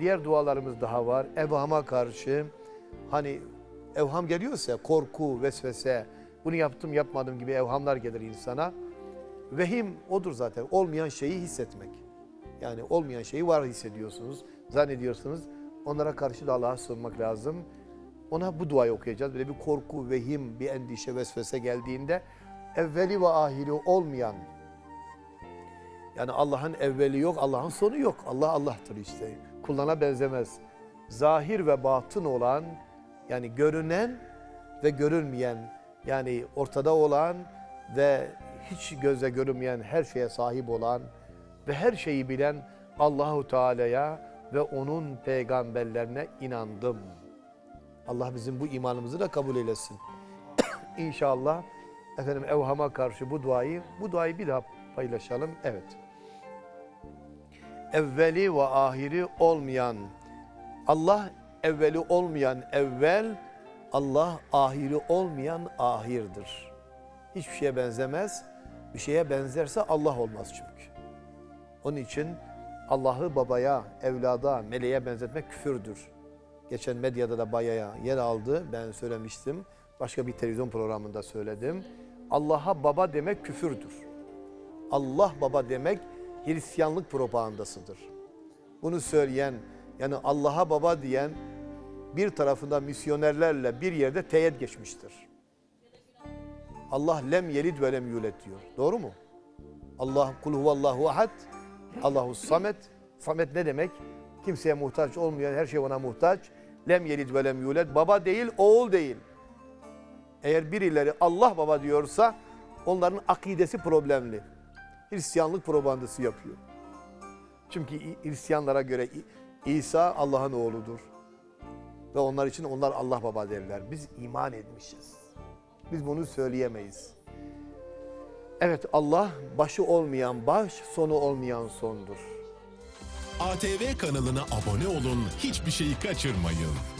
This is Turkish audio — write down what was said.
diğer dualarımız daha var. Evhama karşı hani evham geliyorsa korku, vesvese, bunu yaptım yapmadım gibi evhamlar gelir insana. Vehim odur zaten. Olmayan şeyi hissetmek. Yani olmayan şeyi var hissediyorsunuz, zannediyorsunuz. Onlara karşı da Allah'a sığınmak lazım. Ona bu duayı okuyacağız. Böyle bir korku, vehim, bir endişe, vesvese geldiğinde evveli ve ahiri olmayan yani Allah'ın evveli yok, Allah'ın sonu yok. Allah Allah'tır işte. Kullana benzemez. Zahir ve batın olan yani görünen ve görünmeyen yani ortada olan ve hiç göze görünmeyen her şeye sahip olan ve her şeyi bilen Allahu Teala'ya ve onun peygamberlerine inandım. Allah bizim bu imanımızı da kabul eylesin. İnşallah efendim evhama karşı bu duayı bu duayı bir daha paylaşalım. Evet. Evveli ve ahiri olmayan Allah evveli olmayan evvel Allah ahiri olmayan ahirdir. Hiçbir şeye benzemez. Bir şeye benzerse Allah olmaz çünkü. Onun için Allah'ı babaya, evlada, meleğe benzetmek küfürdür. Geçen medyada da bayağı yer aldı. Ben söylemiştim. Başka bir televizyon programında söyledim. Allah'a baba demek küfürdür. Allah baba demek Hristiyanlık propagandasıdır. Bunu söyleyen yani Allah'a baba diyen bir tarafında misyonerlerle bir yerde teyit geçmiştir. Allah lem yelid ve lem yulet diyor. Doğru mu? Allah kul huvallahu ahad. Allahu samet. Samet ne demek? Kimseye muhtaç olmayan her şey ona muhtaç. Lem yelid ve lem yulet. Baba değil, oğul değil. Eğer birileri Allah baba diyorsa onların akidesi problemli. Hristiyanlık propagandası yapıyor. Çünkü Hristiyanlara göre İsa Allah'ın oğludur. Ve onlar için onlar Allah baba derler. Biz iman etmişiz. Biz bunu söyleyemeyiz. Evet Allah başı olmayan baş, sonu olmayan sondur. ATV kanalına abone olun, hiçbir şeyi kaçırmayın.